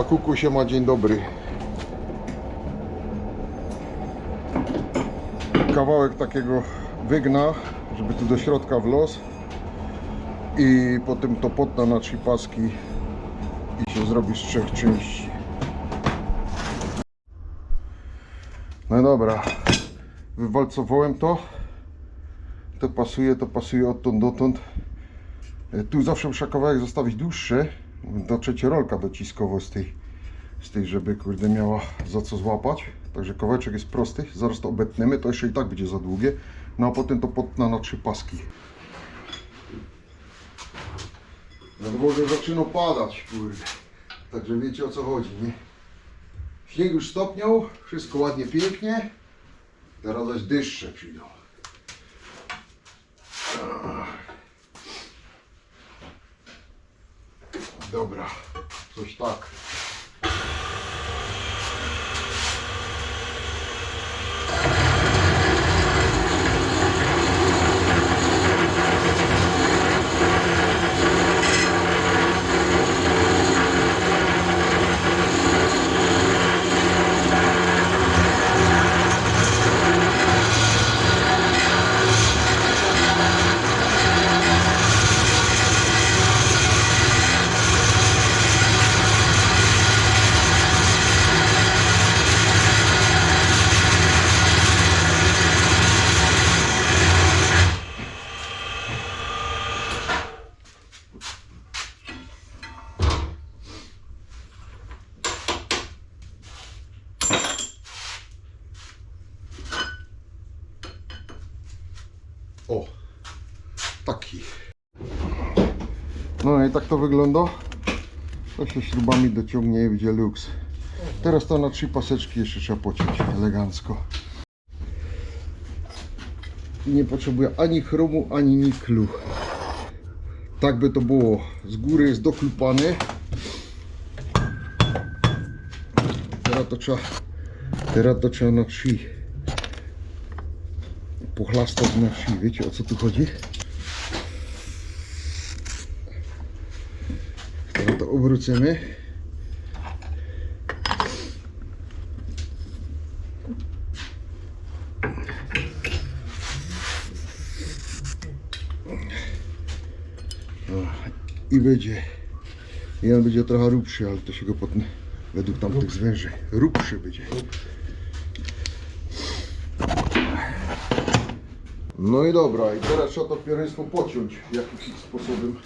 A kuku się ma dzień dobry. Kawałek takiego wygna, żeby tu do środka wlos. I potem to potna na trzy paski i się zrobi z trzech części. No dobra, wywalcowałem to. To pasuje, to pasuje odtąd dotąd. Tu zawsze muszę kawałek zostawić dłuższy. Do trzeciej rolka dociskowo z tej, z tej, żeby kurde miała za co złapać. Także kawałeczek jest prosty. Zaraz to obetniemy, to jeszcze i tak będzie za długie. No a potem to potna na trzy paski. Na dworze zaczyna padać, kurde. Także wiecie o co chodzi, nie? Śnieg już stopniał, wszystko ładnie, pięknie. Teraz zaś deszcze przyjdą. Dobra, coś tak. O, taki. No i tak to wygląda. To się śrubami dociągnie i będzie luks. Teraz to na trzy paseczki jeszcze trzeba pociąć elegancko. I nie potrzebuje ani chromu, ani niklu. Tak by to było. Z góry jest doklupany. Teraz to trzeba, teraz to trzeba na trzy pochlastać na wsi. Wiecie o co tu chodzi? Teraz to obrócimy. I będzie. I on będzie trochę rubszy, ale to się go potem według tamtych zwęży. Rubszy będzie. No i dobra, i teraz trzeba to pierństwo pociąć jakimś sposobem.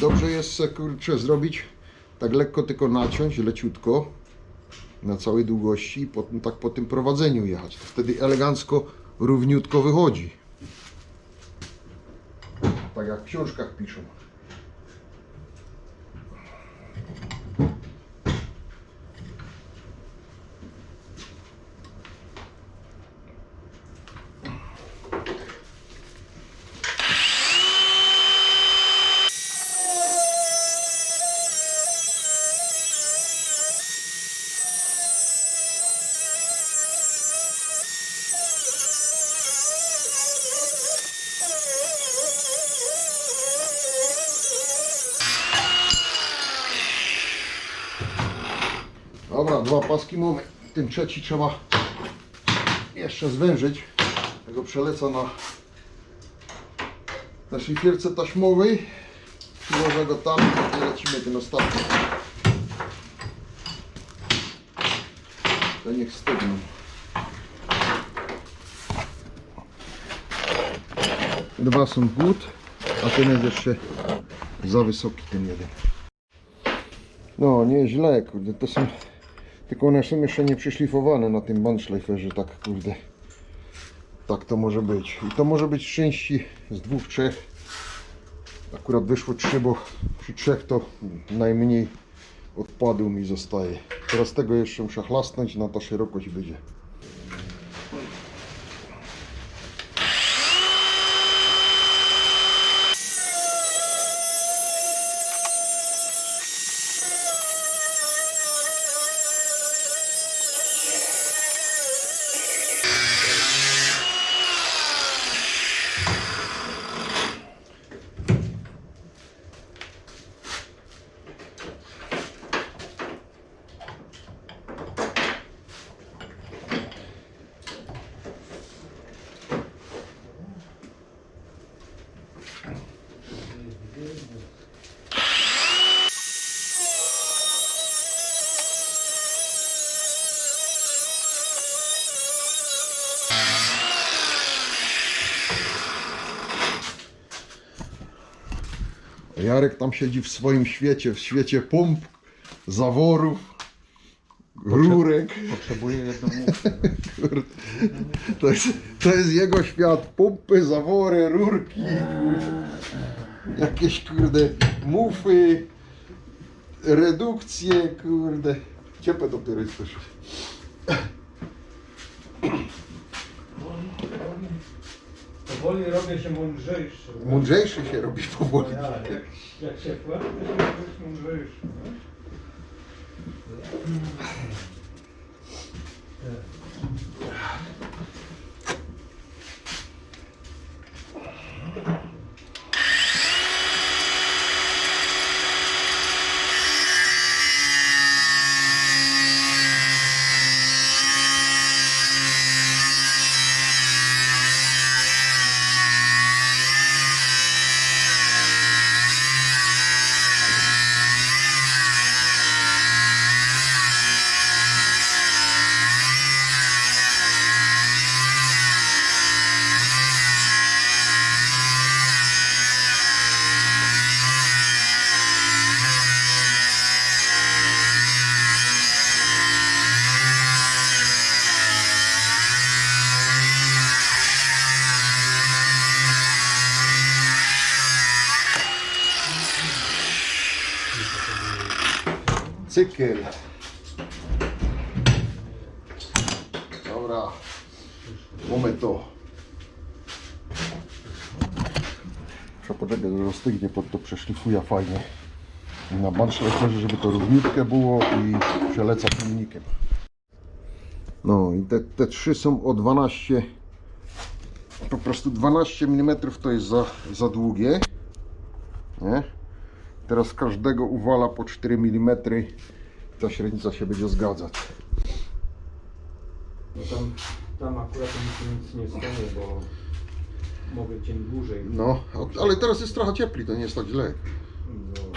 Dobrze jest kurczę zrobić tak lekko tylko naciąć, leciutko na całej długości i potem tak po tym prowadzeniu jechać. To wtedy elegancko, równiutko wychodzi. Tak jak w książkach piszą. Dobra, dwa paski mamy. Ten trzeci trzeba jeszcze zwężyć. Ja go przelecę na, na szlifierce taśmowej. Włożę go tam i lecimy ten ostatni. To niech stygną. Dwa są good, a ten jest jeszcze za wysoki ten jeden. No, nieźle, kurde, to są... Tylko one są jeszcze nie przyszlifowane na tym bandschleiferze, tak kurde. Tak to może być. I to może być z części z dwóch, trzech. Akurat wyszło trzy, bo przy trzech to najmniej odpadu mi zostaje. Teraz tego jeszcze muszę chlasnąć, na ta szerokość będzie. Jarek tam siedzi w swoim świecie, w świecie pomp, zaworów, rurek. Potrzebuję jedną. Kurde. To jest, to jest jego świat. Pompy, zawory, rurki, jakieś kurde mufy, redukcje, kurde. Ciepłe dopiero jest też. Powoli robię się mądrzejszy. Mądrzejszy się robi powoli. Ja, jak, jak się wkłada, to się robisz mądrzejszy. Cykiel. Dobra. Mamy to. Trzeba poczekać, że rozstygnie, pod to przeszlifuję fajnie. I na bandszlechlerze, żeby to równiutkie było i przeleca filmikiem. No i te, te trzy są o 12 po prostu 12 mm to jest za, za długie. Nie? Teraz każdego uwala po 4 mm. Ta średnica się będzie zgadzać. No tam, tam akurat się nic nie stanie, bo mogę dzień dłużej. No, a- ale teraz jest trochę ciepli, to nie jest tak źle. No.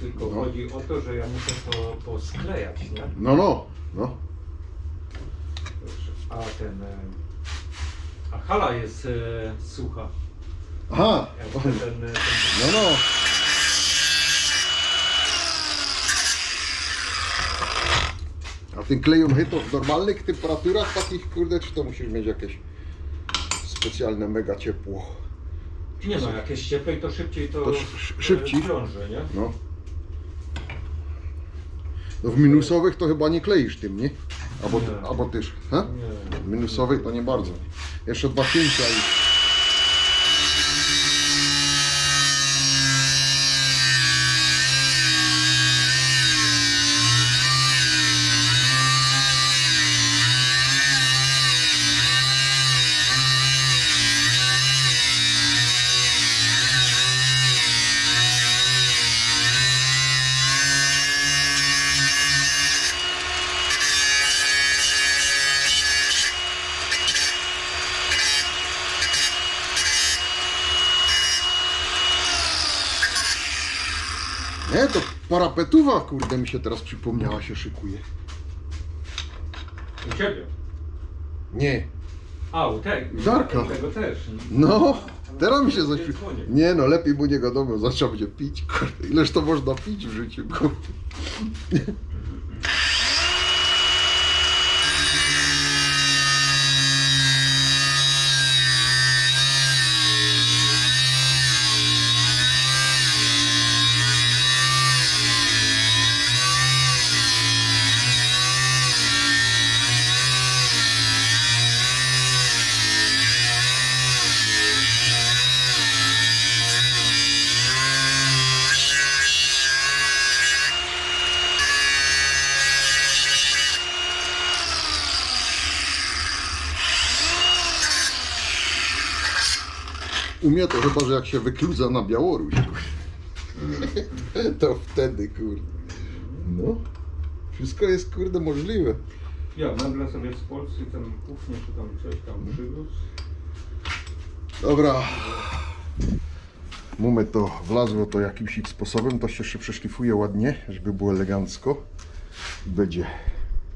Tylko No. chodzi o to, że ja muszę to posklejać, nie? No, no, no. A ten... e, A hala jest e, sucha. Aha, Jak ten, ten, ten, no, no. A ten kleją to w normalnych temperaturach takich, kurde, czy to musisz mieć jakieś specjalne mega ciepło? Nie no, jak jest cieplej, to szybciej to, To sz- sz- szybciej. e, wiąże, nie? No. No w minusowych to chyba nie kleisz tym, nie? Albo, albo też, ha? Nie. W minusowych to nie bardzo. Jeszcze dwa cięcia i... parapetuwa, kurde, mi się teraz przypomniała, się szykuje. U ciebie. Nie. A, u tego. Darka. U tego też. No, teraz mi się zaś... Nie no, lepiej mu nie wiadomo, za trzeba będzie pić, kurde. Ileż to można pić w życiu, kurde. U mnie to chyba, że jak się wykludza na Białoruś, to wtedy, kurde. No, wszystko jest, kurde, możliwe. Ja nagle sobie z Polski tam kuchnię czy tam coś tam przywiózł. Dobra. Mamy to wlazło to jakimś sposobem, to się jeszcze przeszlifuje ładnie, żeby było elegancko. I będzie